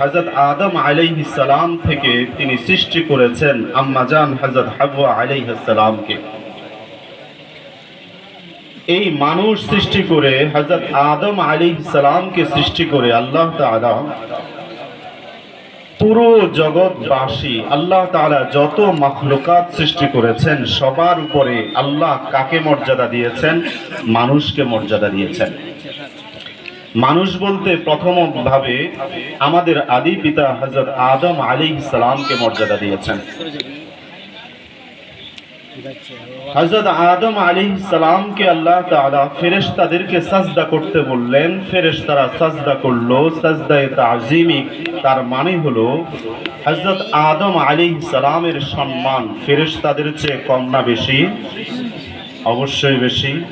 হজরত আদম আলাইহিসালাম থেকে তিনি সৃষ্টি করেছেন আম্মাজান হজরত হাবুয়া আলাইহিসালামকে এই মানুষ সৃষ্টি করে হজরত আদম আলাইহিসালামকে সৃষ্টি করে আল্লাহ তাআলা পুরো জগৎবাসী, আল্লাহ তাআলা যত মাখলুকাত সৃষ্টি করেছেন, সবার উপরে আল্লাহ কাকে মর্যাদা দিয়েছেন? মানুষকে মর্যাদা দিয়েছেন। মানুষ বলতে প্রথম ভাবে আমাদের আদি পিতা হজরত আদম আলী ইসলামকে মর্যাদা দিয়েছেন। হজরত আদম আলী ইসলামকে আল্লাহ তাআলা ফেরেশতাদেরকে সাজদা করতে বললেন। ফেরেশতারা সাজদা করল, সাজদায়ে তাজিমি। তার মানে হলো হজরত আদম আলী ইসলামের সম্মান ফেরেশতাদের চেয়ে কম না বেশি? অবশ্যই বেশি.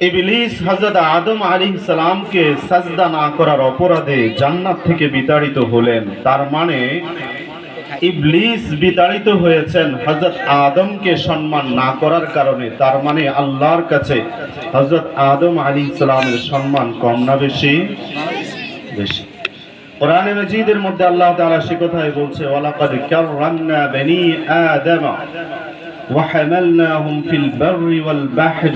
ইবলিস হযরত আদম আলাইহিস সালামকে সাজদা না করার অপরাধে জান্নাত থেকে বিতাড়িত হলেন। তার মানে ইবলিস বিতাড়িত হয়েছেন হযরত আদমকে সম্মান না করার কারণে। তার মানে আল্লাহর কাছে হযরত আদম আলাইহিস সম্মান কম না বেশি? বেশি। কোরআনে মাজিদের মধ্যে আল্লাহ তাআলা সে কথাই বলছে, ওয়ালাকাদ কাররামনা বনি আদম। وحملناهم في البر والبحر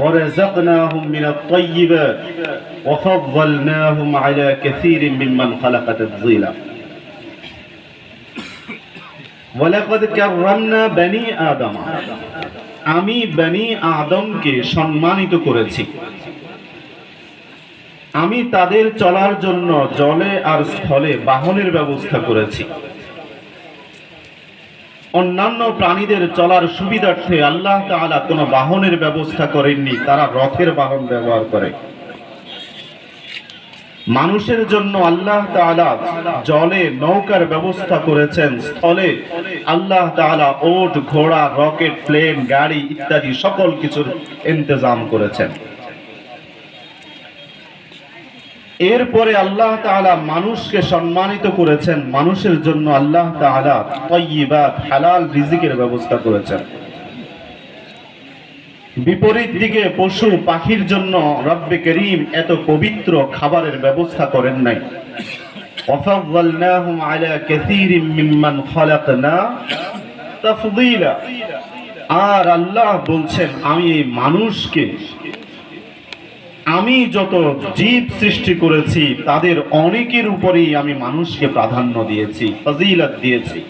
ورزقناهم من الطيبات وفضلناهم على كثير ممن خلق تفضيلا ولقد كرمنا بني آدم আমি বনি আদমকে সম্মানিত করেছি আমি তাদের চলার জন্য জলে আর স্থলে বাহনের ব্যবস্থা করেছি অন্যান্য প্রাণীদের চলার সুবিধার্থে আল্লাহ তাআলা কোনো বাহনের ব্যবস্থা করেননি, তারা রথের বাহন ব্যবহার করে। মানুষের জন্য আল্লাহ তাআলা জলে নৌকার ব্যবস্থা করেছেন, স্থলে আল্লাহ তাআলা ওট, ঘোড়া, রকেট, প্লেন, গাড়ি ইত্যাদি সকল কিছুর ইন্তজাম করেছেন। এরপরে আল্লাহ তালা মানুষকে সম্মানিত করেছেন। মানুষের জন্য আল্লাহ তালা তৈবাদ হালাল রিজিকের ব্যবস্থা করেছেন। বিপরীত দিকে পশু পাখির জন্য রব্বে করিম এত পবিত্র খাবারের ব্যবস্থা করেন নাই। আর আল্লাহ বলছেন, আমি এই মানুষকে আমি যত জীব সৃষ্টি করেছি, তাদের অনেকের উপরেই আমি মানুষকে প্রাধান্য দিয়েছি, ফজিলত দিয়েছি।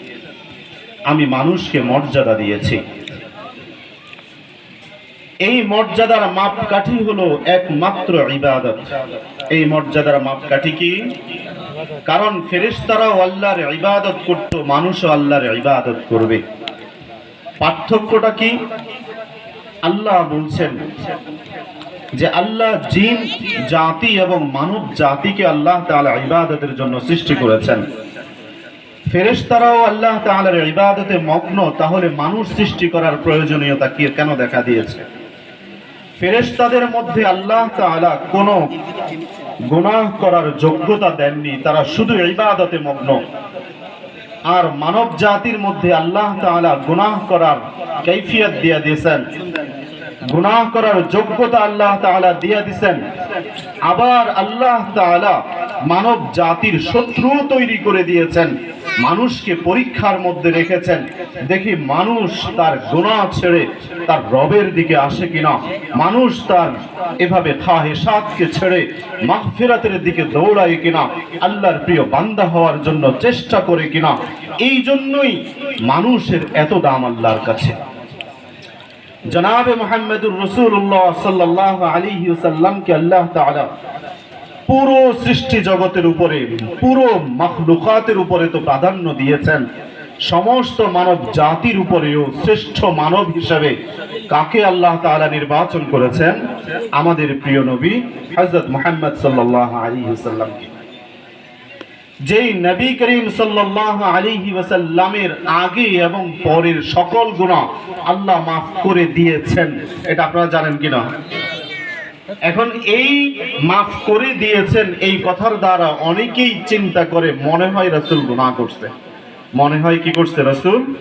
আমি মানুষকে মর্যাদা দিয়েছি। এই মর্যাদার মাপকাঠি হলো একমাত্র ইবাদত। এই মর্যাদার মাপকাঠি কি? কারণ ফেরেশতারাও আল্লাহর ইবাদত করত, মানুষও আল্লাহর ইবাদত করবে। পার্থক্যটা কি? আল্লাহ বলছেন যে আল্লাহ জিন, জাতি এবং মানব জাতিকে আল্লাহ তাআলা ইবাদতের জন্য সৃষ্টি করেছেন। ফেরেশতারাও আল্লাহ তাআলার ইবাদতে মগ্ন, তাহলে মানুষ সৃষ্টি করার প্রয়োজনীয়তা কি কেন দেখা দিয়েছে? ফেরেশতাদের মধ্যে আল্লাহ তাআলা কোনো গুনাহ করার যোগ্যতা দেননি, তারা শুধু ইবাদতে মগ্ন। আর মানব জাতির মধ্যে আল্লাহ তাআলা গুনাহ করার কৈফিয়ত দিয়ে দিয়েছেন। গুনাহ করার যোগ্যতা আল্লাহ তাআলা দিয়ে দিছেন। আবার আল্লাহ তাআলা মানব জাতির শত্রু তৈরি করে দিয়েছেন। মানুষকে পরীক্ষার মধ্যে রেখেছেন। দেখি মানুষ তার গোনা ছেড়ে তার রবের দিকে আসে কিনা? মানুষ তার এভাবে খাহেসাতকে ছেড়ে মাগফিরাতের দিকে দৌড়ায় কিনা? আল্লাহর প্রিয় বান্দা হওয়ার জন্য চেষ্টা করে কিনা? এই জন্যই মানুষের এত দাম আল্লাহর কাছে। জনাবে মোহাম্মদুর রসুল্লাহ সাল্লাহ আলী সাল্লামকে আল্লাহ তাআলা পুরো সৃষ্টি জগতের উপরে, পুরো মখলুকাতের উপরে তো প্রাধান্য দিয়েছেন। সমস্ত মানব জাতির উপরেও শ্রেষ্ঠ মানব হিসাবে কাকে আল্লাহ তাআলা নির্বাচন করেছেন? আমাদের প্রিয় নবী হযরত মুহাম্মদ সাল্লাল্লাহু আলাইহি ওয়াসাল্লামকে। যেই নবী করিম সাল্লাল্লাহু আলাইহি ওয়াসাল্লামের আগে এবং পরের সকল গুনাহ আল্লাহ মাফ করে দিয়েছেন। এটা আপনারা জানেন কিনা? এখন এই মাফ করে দিয়েছেন এই কথার দ্বারা অনেকেই চিন্তা করে, মনে হয় রসুল গুনাহ করছে। মনে হয় কি করছে রসুল?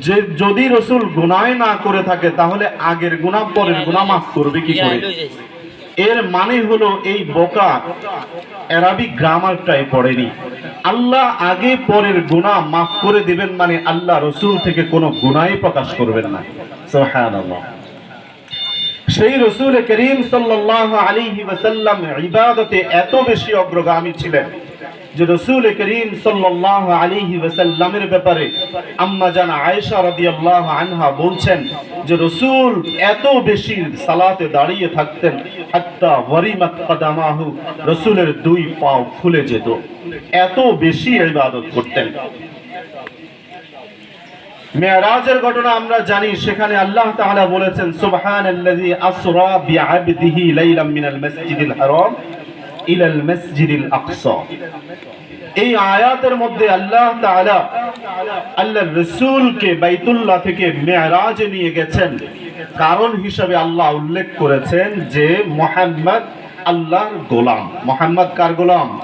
যে যদি রসুল গুনায় না করে থাকে, তাহলে আগের গুনাহ পরের গুনাহ মাফ করবে কি করে? এর মানে হলো এই বোকা অ্যারাবিক গ্রামারটাই পড়েনি। আল্লাহ আগে পরের গুনাহ মাফ করে দিবেন মানে আল্লাহ রসুল থেকে কোনো গুণাই প্রকাশ করবেন না। সুবহানাল্লাহ। সেই রসুল করিম সাল্লাল্লাহু আলাইহি ওয়াসাল্লাম ইবাদতে এত বেশি অগ্রগামী ছিলেন। যে রসুল করিম সাল্লাল্লাহু আলাইহি ওয়াসাল্লামের ব্যাপারে আম্মা জান আয়েশা রাদিয়াল্লাহু আনহা বলছেন যে রসুল এত বেশি সালাতে দাঁড়িয়ে থাকতেন, হাত্তা ওয়ারিমাত কদামাহু, রসুলের দুই পাও ফুলে যেত। এত বেশি ইবাদত করতেন। মেরাজের ঘটনা আমরা জানি, সেখানে আল্লাহ তাআলা বলেছেন, সুবহানাল্লাযী আসরা বিআবদিহি লাইলাম মিনাল মাসজিদিল হারাম। ইলাল মাসজিদিল আকসা। এই আয়াতের মধ্যে আল্লাহ তাআলা আল্লাহর রাসূলকে বাইতুল্লাহ থেকে মেরাজে নিয়ে গেছেন। কারণ হিসাবে আল্লাহ উল্লেখ করেছেন যে মুহাম্মদ আল্লাহর গোলাম। মোহাম্মদ কার গোলাম?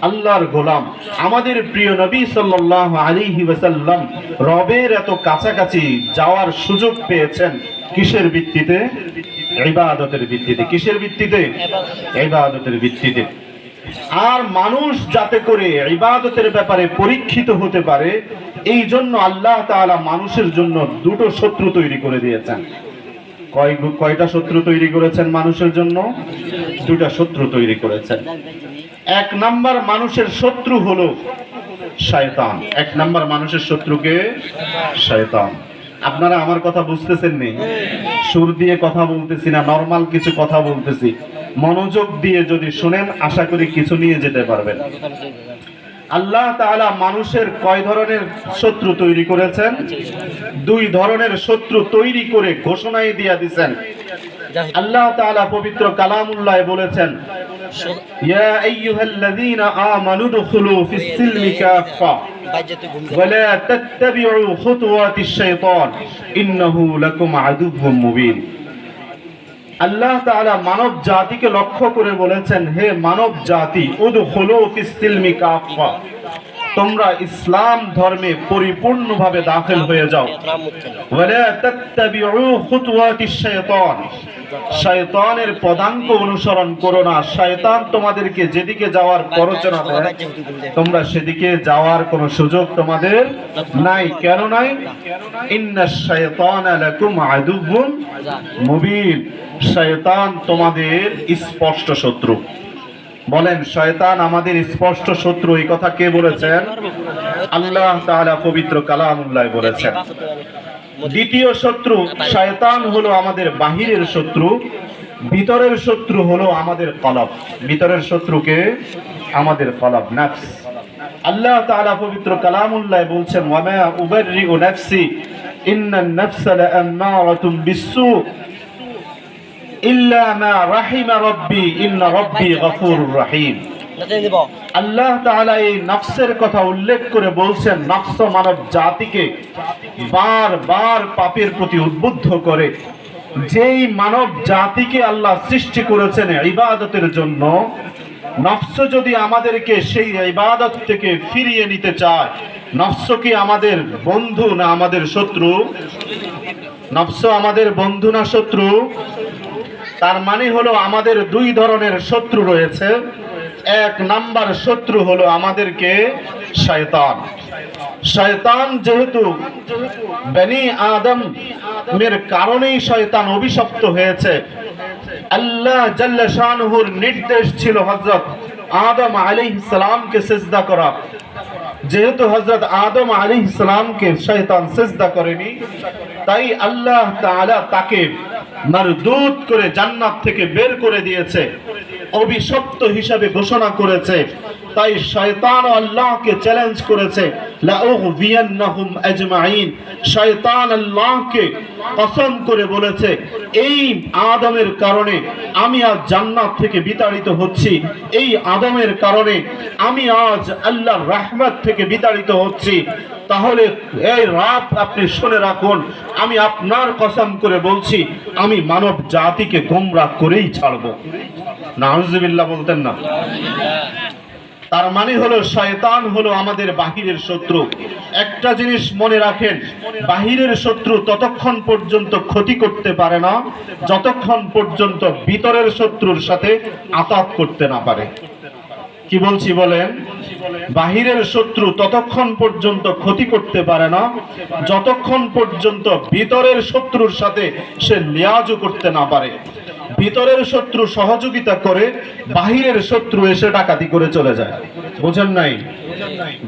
আল্লাহর গোলাম। আমাদের প্রিয় নবী সাল্লাল্লাহু আলাইহি ওয়াসাল্লাম রবের এত কাছাকাছি যাওয়ার সুযোগ পেয়েছেন। কিসের ভিত্তিতে? ইবাদতের ভিত্তিতে। কিসের ভিত্তিতে? ইবাদতের ভিত্তিতে। আর মানুষ যাতে করে ইবাদতের ব্যাপারে পরীক্ষিত হতে পারে, এই জন্য আল্লাহ তাআলা মানুষের জন্য দুটো শত্রু তৈরি করে দিয়েছেন। কয় কয়টা শত্রু তৈরি করেছেন মানুষের জন্য? দুটা শত্রু তৈরি করেছেন। এক নাম্বার মানুষের শত্রু হলো শয়তান। এক নাম্বার মানুষের শত্রুকে শয়তান। আপনারা আমার কথা বুঝতেছেন নি? সুর দিয়ে কথা বলতেছি না নর্মাল কিছু কথা বলতেছি। মনোযোগ দিয়ে যদি শুনেন, আশা করি কিছু নিয়ে যেতে পারবেন। আল্লাহ তাআলা মানুষের কয় ধরনের শত্রু তৈরি করেছেন? দুই ধরনের শত্রু তৈরি করে ঘোষণায় দিয়া দিছেন। আল্লাহ তাআলা পবিত্র কালামুল্লাহ বলেছেন ইয়া আইয়ুহাল্লাযীনা আমানু দুখুলু ফিস সিলমি কাফা ولا تتبعوا خطوات الشيطان إنه لكم عدو مبين আল্লাহ তাআলা মানব জাতিকে লক্ষ্য করে বলেছেন হে মানব জাতি উদখুলু ফিস সিলমি কাফা তোমরা ইসলাম ধর্মে পরিপূর্ণভাবে দাখিল হয়ে যাও ওয়ালা তাত্তাবিউ খুতুওয়াতিশ শাইতান শয়তানের পদাঙ্ক অনুসরণ করো না। শয়তান তোমাদেরকে যেদিকে যাওয়ার প্ররোচনা দেয়, তোমরা সেদিকে যাওয়ার কোনো সুযোগ তোমাদের নাই। কেন নাই? ইন্নাশ শাইতানা লাকুম আদুউন মুবিন। শয়তান তোমাদের স্পষ্ট শত্রু। বলেন, শয়তান আমাদের স্পষ্ট শত্রু, এই কথা কে বলেছেন? আল্লাহ তাআলা পবিত্র কালামুল্লাহ বলেছেন। দ্বিতীয় শত্রু শয়তান হলো আমাদের বাহিরের শত্রু, ভিতরের শত্রু হলো আমাদের কলব। ভিতরের শত্রুকে আমাদের কলব, নাফস। আল্লাহ তাআলা পবিত্র কালামুল্লাহ বলছেন, ওয়ামা উবাররিউ নাফসি ইন্নান নাফসা লাআম্মারাতুম বিসসু, ইল্লা মা রাহিমা রাব্বি, ইন্না রাব্বি গফুরুর রহিম। আল্লাহ তাআলা এই নফসের কথা উল্লেখ করে বলছেন, নফস মানব জাতিকে বারবার পাপের প্রতি উদ্বুদ্ধ করে। যেই মানব জাতিকে আল্লাহ সৃষ্টি করেছেন ইবাদতের জন্য, নফস যদি আমাদেরকে সেই ইবাদত থেকে ফিরিয়ে নিতে চায়, নফস কি আমাদের বন্ধু না আমাদের শত্রু? নফস আমাদের বন্ধু না শত্রু? তার মানে হলো আমাদের দুই ধরনের শত্রু রয়েছে। এক নাম্বার শত্রু হলো আমাদেরকে শয়তান। শয়তান যেহেতু বেনি আদম এর কারণেই শয়তান অভিশপ্ত হয়েছে, আল্লাহ জাল্লা শানহুর নির্দেশ ছিল হজরত আদম আলী সালামকে সিজদা করা। যেহেতু হজরত আদম আলী সালামকে শয়তান সিজদা করেনি, তাই আল্লাহ তাকে মারদুদ করে জান্নাত থেকে বের করে দিয়েছে। অভিশপ্ত হিসাবে ঘোষণা করেছে। তাই শয়তান আল্লাহকে চ্যালেঞ্জ করেছে। শয়তান আল্লাহকে কসম করে বলেছে, এই আদমের কারণে আমি আজ জান্নাত থেকে বিতাড়িত হচ্ছি। এই আদমের কারণে আমি আজ আল্লাহর রহমত থেকে বিতাড়িত হচ্ছি। তাহলে এই রাত আপনি শুনে রাখুন, আমি আপনার কসম করে বলছি, আমি মানব জাতিকে গোমরা করেই ছাড়বো। নাউজুবিল্লাহ বলতেন না। তার মানে হলো শয়তান হলো আমাদের বাহিরের শত্রু। একটা জিনিস মনে রাখেন, বাহিরের শত্রু ততক্ষণ পর্যন্ত ক্ষতি করতে পারে না, যতক্ষণ পর্যন্ত ভিতরের শত্রুর সাথে আতাত করতে না পারে। কি বলছি বলেন? বাহিরের শত্রু ততক্ষণ পর্যন্ত ক্ষতি করতে পারে না, যতক্ষণ পর্যন্ত ভিতরের শত্রুর সাথে সে লিয়াজও করতে না পারে। ভিতরের শত্রু সহযোগিতা করে বাহিরের শত্রু এসে ডাকাতি করে চলে যায়। বুঝেন নাই?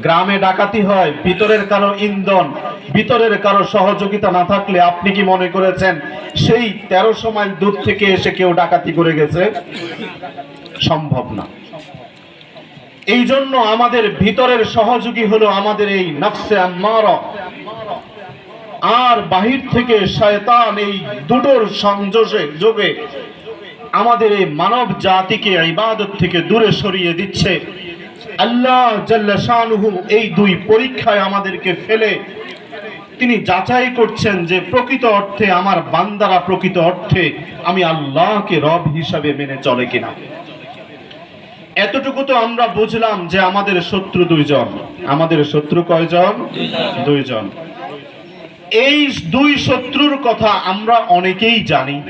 গ্রামে ডাকাতি হয়, ভিতরের কারও ইন্ধন, ভিতরের কারও সহযোগিতা না থাকলে আপনি কি মনে করেছেন সেই তেরোশো মাইল দূর থেকে এসে কেউ ডাকাতি করে গেছে? সম্ভব না। এই জন্য আমাদের ভিতরের সহযোগী হলো আমাদের এই নফসে আম্মারা। আর বাহির থেকে শয়তান এই দুটোর সংযোগে যোগে আমাদের এই মানব জাতিকে ইবাদত থেকে দূরে সরিয়ে দিচ্ছে। আল্লাহ জাল্লা শানুহু এই দুই পরীক্ষায় আমাদেরকে ফেলে। তিনি যাচাই করছেন যে প্রকৃত অর্থে আমার বান্দারা প্রকৃত অর্থে আমি আল্লাহকে রব হিসাবে মেনে চলে কিনা। এতটুকু তো আমরা বুঝলাম যে আমাদের শত্রু দুইজন। আমাদের শত্রু কয়জন? দুইজন। এই দুই শত্রুর কথা আমরা অনেকেই জানি।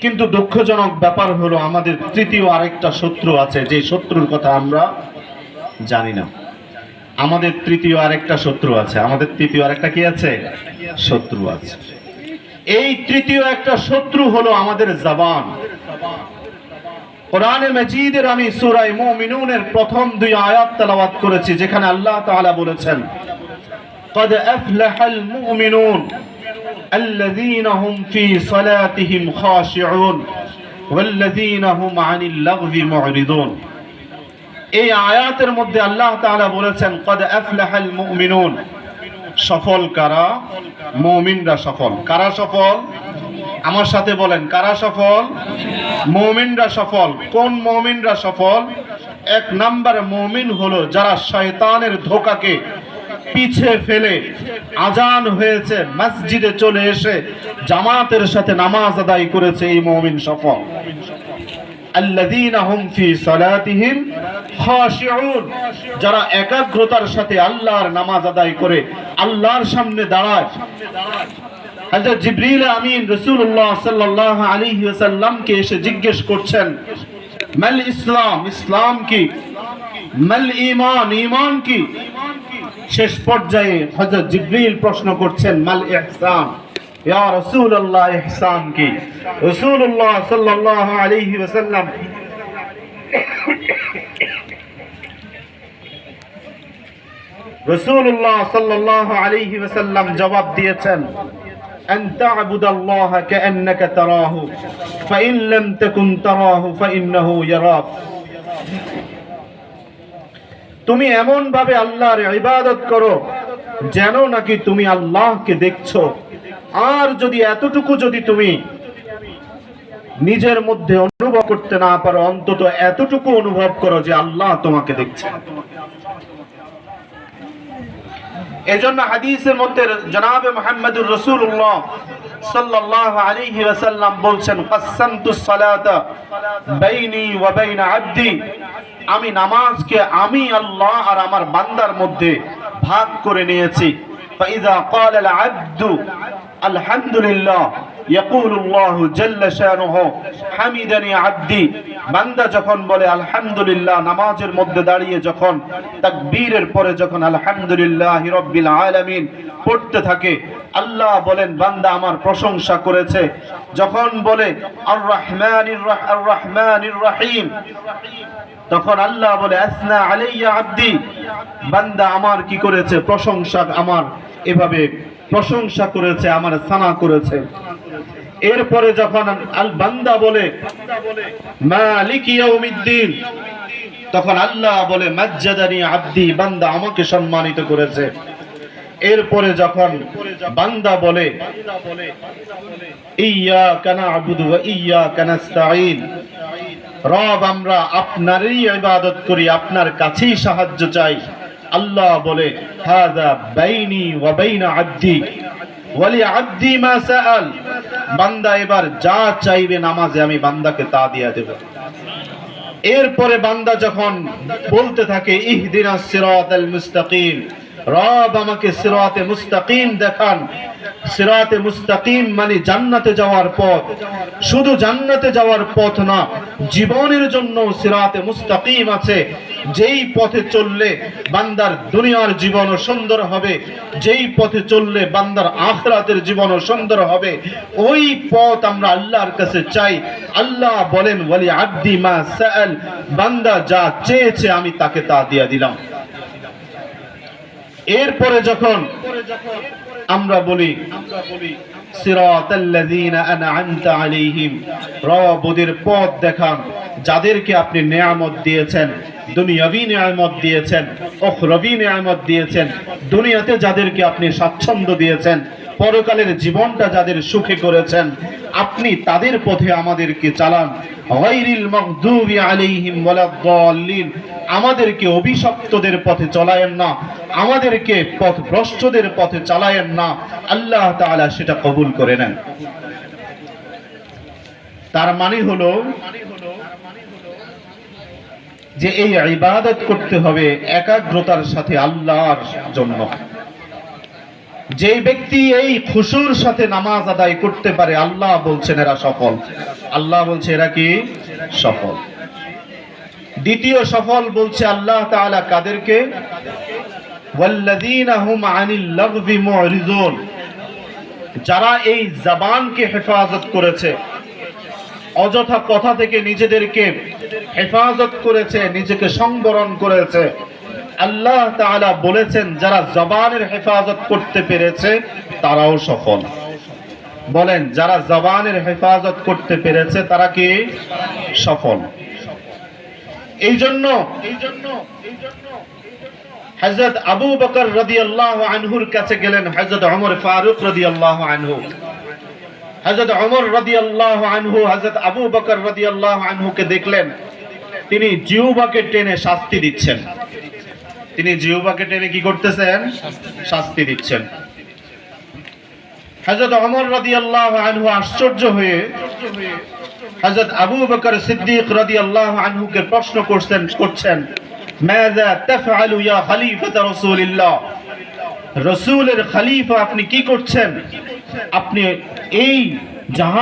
কিন্তু দুঃখজনক ব্যাপার হলো আমাদের তৃতীয় আরেকটা শত্রু আছে, যে শত্রুর কথা আমরা জানি না। আমাদের তৃতীয় আরেকটা শত্রু আছে। আমাদের তৃতীয় আরেকটা কি আছে? শত্রু আছে। এই তৃতীয় একটা শত্রু হলো আমাদের জবান। কোরআনে মজিদের আমি সূরায়ে মুমিনুনের প্রথম দুই আয়াত তেলাওয়াত করেছি, যেখানে আল্লাহ তাআলা বলেছেন قد أفلح المؤمنون الذين هم في صلاتهم خاشعون والذين هم عن اللغو معرضون এই আয়াতের মধ্যে আল্লাহ তাআলা বলেছেন قد أفلح المؤمنون সফল কারা মুমিনরা সফল কারা সফল আমার সাথে বলেন কারা সফল মুমিনরা সফল কোন মুমিনরা সফল এক নাম্বার মুমিন হলো যারা শয়তানের ধোকাকে পিছে ফেলে আজান হয়েছে, মসজিদে চলে এসে জামাতের সাথে নামাজ আদায় করেছে এই মুমিন সফল। যারা একাগ্রতার সাথে আল্লাহর নামাজ আদায় করে, আল্লাহর সামনে দাঁড়ায়। হযরত জিবরিল আমিন রাসূলুল্লাহ সাল্লাল্লাহু আলাইহি ওয়াসাল্লামকে এসে জিজ্ঞেস করছেন, মাল ইসলাম ইসলাম কি? মাল ঈমান ঈমান কি? শেষ পর্যায়ে হযরত জিবরিল প্রশ্ন করছেন মাল ইহসান ইয়া রাসূলুল্লাহ ইহসান কি রাসূলুল্লাহ সাল্লাল্লাহু আলাইহি ওয়াসাল্লাম রাসূলুল্লাহ সাল্লাল্লাহু আলাইহি ওয়াসাল্লাম জবাব দিয়েছেন أن تعبد الله كأنك تراه فإن لم تكن تراه فإنه يراك তুমি এমন ভাবে আল্লাহর ইবাদত করো যেন নাকি তুমি আল্লাহকে দেখছ। আর যদি এতটুকু যদি তুমি নিজের মধ্যে অনুভব করতে না পারো, অন্তত এতটুকু অনুভব করো যে আল্লাহ তোমাকে দেখছে। এজন্য হাদিসের মধ্যে জনাবে মোহাম্মদুর রসুল্লাহ সাল্লাল্লাহু আলাইহি ওয়াসাল্লাম বলছেন কাসামতুস সালাতা বাইনি ওয়া বাইনা আবদি। আমি নামাজকে আমি আল্লাহ আর আমার বান্দার মধ্যে ভাগ করে নিয়েছি। ফাইজা ক্বালা আল আবদু الحمد لله يقول الله جل شانه حمدني عبدي বান্দা যখন বলে আলহামদুলিল্লাহ নামাজের মধ্যে দাঁড়িয়ে যখন তাকবীরের পরে যখন আলহামদুলিল্লাহ রব্বিল আলামিন পড়তে থাকে আল্লাহ বলেন বান্দা আমার প্রশংসা করেছে যখন বলে আর রহমানির আর রহমানির রহিম তখন আল্লাহ বলে আসনা আলাইয়া আব্দি বান্দা আমার কি করেছে প্রশংসা আমার এভাবে প্রশংসা করেছে, আমার সানা করেছে। এরপরে যখন আল বান্দা বলে, মালিক ইয়াউমিদ্দিন, তখন আল্লাহ বলে, মাজ্জাদানি আব্দি, বান্দা আমাকে সম্মানিত করেছে। এরপরে যখন বান্দা বলে ইয়া কানা আবুদু ইয়া কানাস্তাইন রব আমরা আপনারই ইবাদত করি, আপনার কাছেই সাহায্য চাই। আল্লাহ বলে বান্দা এবার যা চাইবে নামাজে আমি বান্দাকে তা দিয়া দেব। এরপরে বান্দা যখন বলতে থাকে, ইহদিনা সিরাতাল মুস্তাকিম। রব আমাকে সিরাতে মুস্তাকিম দেখান। সিরাতে মুস্তাকিম মানে জান্নাতে যাওয়ার পথ। শুধু জান্নাতে যাওয়ার পথ না, জীবনের জন্য সিরাতে মুস্তাকিম আছে। যেই পথে চললে বান্দার দুনিয়ার জীবনও সুন্দর হবে, যেই পথে চললে বান্দার আখরাতের জীবনও সুন্দর হবে, ওই পথ আমরা আল্লাহর কাছে চাই। আল্লাহ বলেন, ওয়ালি আব্দি মা সাআল। বান্দা যা চেয়েছে আমি তাকে তা দিয়া দিলাম। এরপরে যখন আমরা বলি আলাইহিম রব ওদের পথ দেখান, যাদেরকে আপনি নেয়ামত দিয়েছেন, দুনিয়াবি নেয়ামত দিয়েছেন, উখরবি নেয়ামত দিয়েছেন, দুনিয়াতে যাদেরকে আপনি স্বাচ্ছন্দ্য দিয়েছেন পরকালের জীবনটা যাদের সুখে করেছেন, আপনি তাদের পথে আমাদেরকে চালান। আমাদেরকে অভিশপ্তদের পথে চলায়েন না, আমাদেরকে পথ ভ্রষ্টদের পথে চালায়েন না। আল্লাহ তাআলা সেটা কবুল করে নেন। তার মানে হলো যে এই ইবাদত করতে হবে একাগ্রতার সাথে আল্লাহর জন্য। যে ব্যক্তি এই খুশুর সাথে নামাজ আদায় করতে পারে, আল্লাহ বলছেন এরা সফল। আল্লাহ বলছে এরা কি? সফল। দ্বিতীয় সফল বলছে আল্লাহ তাআলা কাদেরকে? যারা এই জবানকে হেফাজত করেছে, অযথা কথা থেকে নিজেদেরকে হেফাজত করেছে, নিজেকে সংবরণ করেছে আল্লাহ তাআলা বলেছেন, যারা জবানের হেফাজত করতে পেরেছে, তারাও সফল। বলেন, যারা জবানের হেফাজত করতে পেরেছে, তারা কি? সফল। এই জন্য হযরত আবু বকর রাদিয়াল্লাহু আনহুর কাছে গেলেন, হযরত ওমর ফারুক রাদিয়াল্লাহু আনহু। হযরত ওমর রাদিয়াল্লাহু আনহু, হযরত আবু বকর রাদিয়াল্লাহু আনহুকে দেখলেন। তিনি জিউবাকে টেনে শাস্তি দিচ্ছেন। তিনি জিউবাকে টেনে কি করতেছেন? শাস্তি দিচ্ছেন। হযরত ওমর রাদিয়াল্লাহু আনহু আশ্চর্য হয়ে হযরত আবু বকর সিদ্দিক রাদিয়াল্লাহু আনহুকে প্রশ্ন করছেন করছেন খলিফাতা রাসূলিল্লাহ? আপনি কি করছেন? আপনি এই জাহান